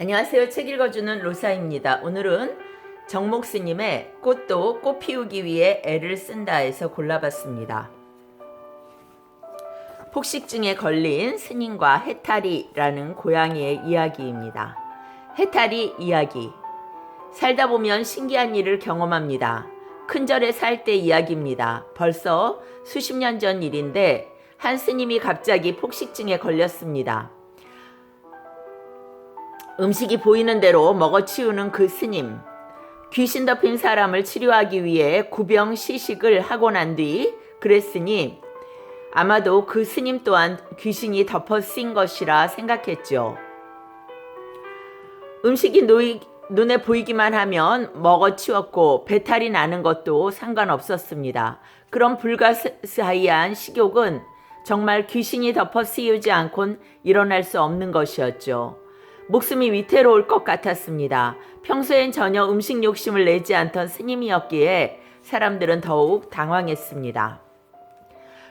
안녕하세요. 책 읽어주는 로사입니다. 오늘은 정목 스님의 꽃도 꽃 피우기 위해 애를 쓴다에서 골라봤습니다. 폭식증에 걸린 스님과 해탈이라는 고양이의 이야기입니다. 해탈이 이야기. 살다 보면 신기한 일을 경험합니다. 큰절에 살 때 이야기입니다. 벌써 수십 년 전 일인데 한 스님이 갑자기 폭식증에 걸렸습니다. 음식이 보이는 대로 먹어치우는 그 스님. 귀신 덮인 사람을 치료하기 위해 구병 시식을 하고 난 뒤 그랬으니 아마도 그 스님 또한 귀신이 덮어 쓰인 것이라 생각했죠. 음식이 노이, 눈에 보이기만 하면 먹어치웠고 배탈이 나는 것도 상관없었습니다. 그런 불가사의한 식욕은 정말 귀신이 덮어 씌우지 않곤 일어날 수 없는 것이었죠. 목숨이 위태로울 것 같았습니다. 평소엔 전혀 음식 욕심을 내지 않던 스님이었기에 사람들은 더욱 당황했습니다.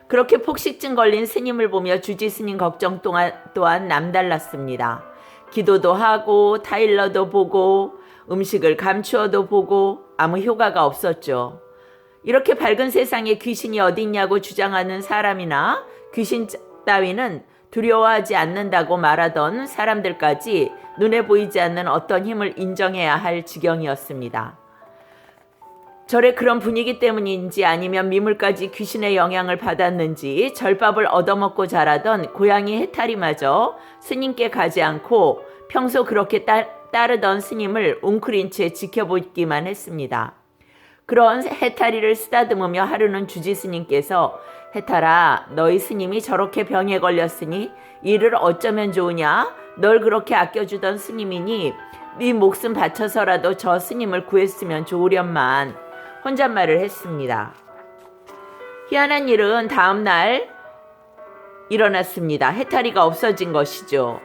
그렇게 폭식증 걸린 스님을 보며 주지 스님 걱정 또한, 또한 남달랐습니다. 기도도 하고 타일러도 보고 음식을 감추어도 보고 아무 효과가 없었죠. 이렇게 밝은 세상에 귀신이 어디 있냐고 주장하는 사람이나 귀신 따위는 두려워하지 않는다고 말하던 사람들까지 눈에 보이지 않는 어떤 힘을 인정해야 할 지경이었습니다. 절의 그런 분위기 때문인지 아니면 미물까지 귀신의 영향을 받았는지 절밥을 얻어먹고 자라던 고양이 해탈이마저 스님께 가지 않고 평소 그렇게 따, 따르던 스님을 웅크린 채 지켜보기만 했습니다. 그런 해탈이를 쓰다듬으며 하루는 주지 스님께서 해탈아 너희 스님이 저렇게 병에 걸렸으니 이를 어쩌면 좋으냐 널 그렇게 아껴주던 스님이니 네 목숨 바쳐서라도 저 스님을 구했으면 좋으련만 혼잣말을 했습니다. 희한한 일은 다음 날 일어났습니다. 해탈이가 없어진 것이죠.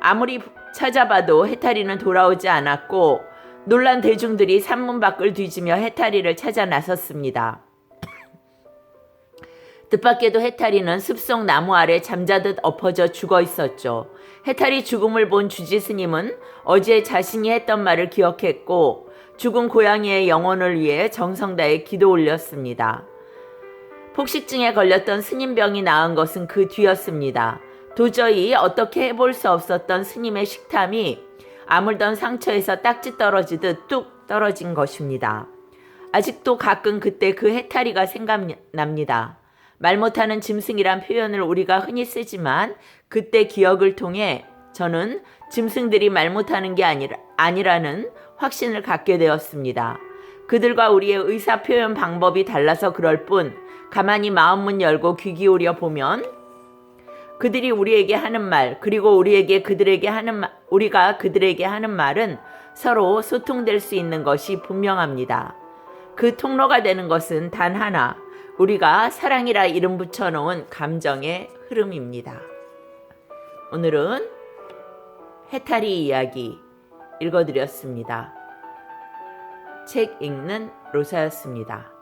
아무리 찾아봐도 해탈이는 돌아오지 않았고 놀란 대중들이 산문 밖을 뒤지며 해탈이를 찾아 나섰습니다. 뜻밖에도 해탈이는 숲속 나무 아래 잠자듯 엎어져 죽어 있었죠. 해탈이 죽음을 본 주지 스님은 어제 자신이 했던 말을 기억했고 죽은 고양이의 영혼을 위해 정성 다해 기도 올렸습니다. 폭식증에 걸렸던 스님병이 나은 것은 그 뒤였습니다. 도저히 어떻게 해볼 수 없었던 스님의 식탐이 아물던 상처에서 딱지 떨어지듯 뚝 떨어진 것입니다. 아직도 가끔 그때 그 해탈이가 생각납니다. 말 못하는 짐승이란 표현을 우리가 흔히 쓰지만 그때 기억을 통해 저는 짐승들이 말 못하는 게 아니라, 아니라는 확신을 갖게 되었습니다. 그들과 우리의 의사 표현 방법이 달라서 그럴 뿐 가만히 마음문 열고 귀 기울여 보면 그들이 우리에게 하는 말 그리고 우리에게 그들에게 하는 말, 우리가 그들에게 하는 말은 서로 소통될 수 있는 것이 분명합니다. 그 통로가 되는 것은 단 하나 우리가 사랑이라 이름 붙여놓은 감정의 흐름입니다. 오늘은 해탈이 이야기 읽어드렸습니다. 책 읽는 로사였습니다.